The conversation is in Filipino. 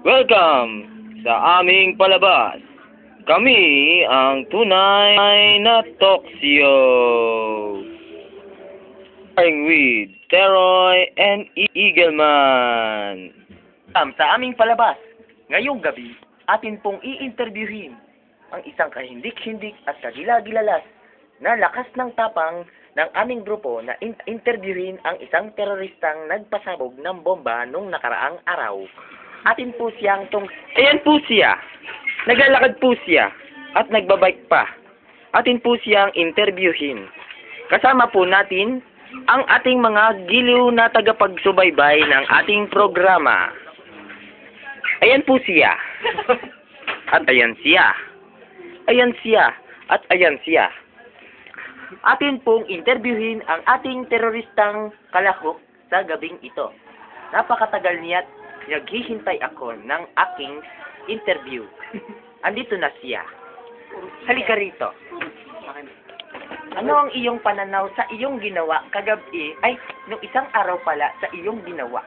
Welcome sa aming palabas. Kami ang tunay na Toxio. Starring with Teroy and E- Eagleman. Welcome sa aming palabas. Ngayong gabi, atin pong i-interviewin ang isang kahindik-hindik at kagila-gilalas na lakas ng tapang ng aming grupo na in- interviewin ang isang teroristang nagpasabog ng bomba nung nakaraang araw. Atin po siyang tong... Ayan po siya. Naglalakad po siya. At nagbabike pa. Atin po siyang interviewin. Kasama po natin ang ating mga giliw na tagapagsubaybay ng ating programa. Ayan po siya. At ayan siya. Ayan siya. At ayan siya. Atin pong interviewin ang ating teroristang kalahok sa gabing ito. Napakatagal niya't naghihintay ako ng aking interview. Andito na siya. Halika rito. Ano ang iyong pananaw sa iyong ginawa kagabi? Ay, nung isang araw pala sa iyong ginawa.